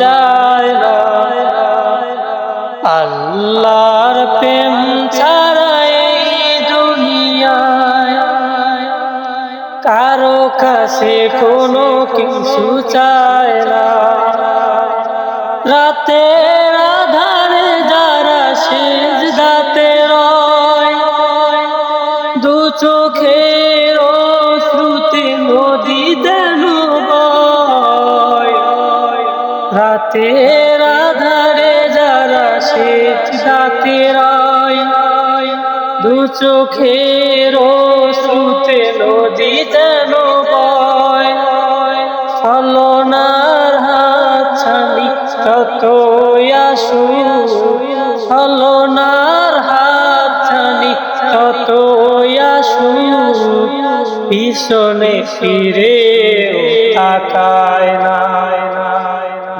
যায় আল্লাহর প্রেম ছাড়া এই দুনিয়ায় কারও কাছে কোনো কিছু চায় না। রাতের আধারে দু চোখের রাতের আধারে যারা শেষ দাতে রয়, দু চোখের শ্রুতে নদী যেন বয়। ফলনার হাত ছানি যত আসু ফলনার হাত ছানি যত আসু পিছনে ফিরে তাকায় না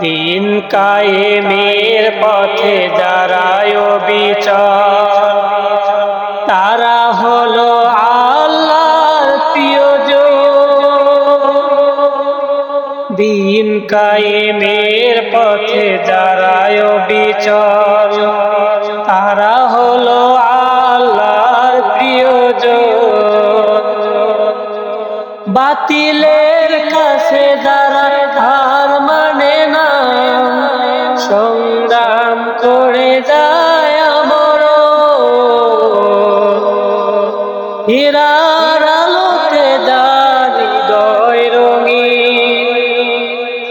দিন কায়েমের পথে যারা বিচার তারা হলো আল্লাহর প্রিয়জন দিন কায়েমের পথে যারা বিচার তারা হলো আল্লাহর প্রিয়জন বাতিলের কাছে যারা হার হীরার আলোতে জানি দয় রঙি।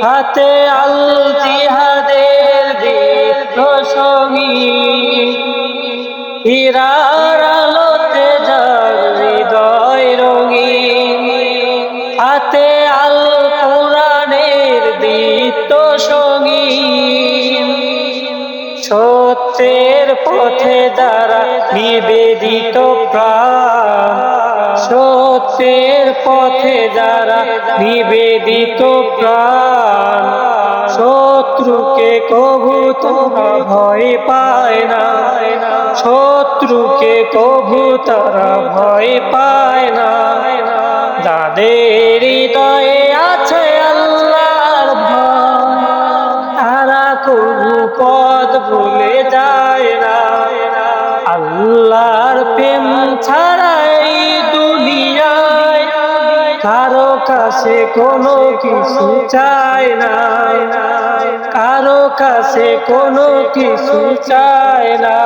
হাতে আল জিহাদের দীর্ঘ সঙ্গী হীরার আলোতে জানি দয় রঙি। হাতে আল কোরআনের দীপ্ত সঙ্গী। সত্যের পথে যারা নিবেদিত প্রাণ, সত্যের পথে যারা নিবেদিত প্রাণ, শত্রুকে কভু তোরা ভয় পায় না, শত্রুকে কভু তারা ভয় পায় না। যাদের হৃদয়ে প্রেম ছাড়াই দুনিয়ায় কারও কাছে কোনো কিছু চায় না। কারও কাছে কোনো কিছু চায় না।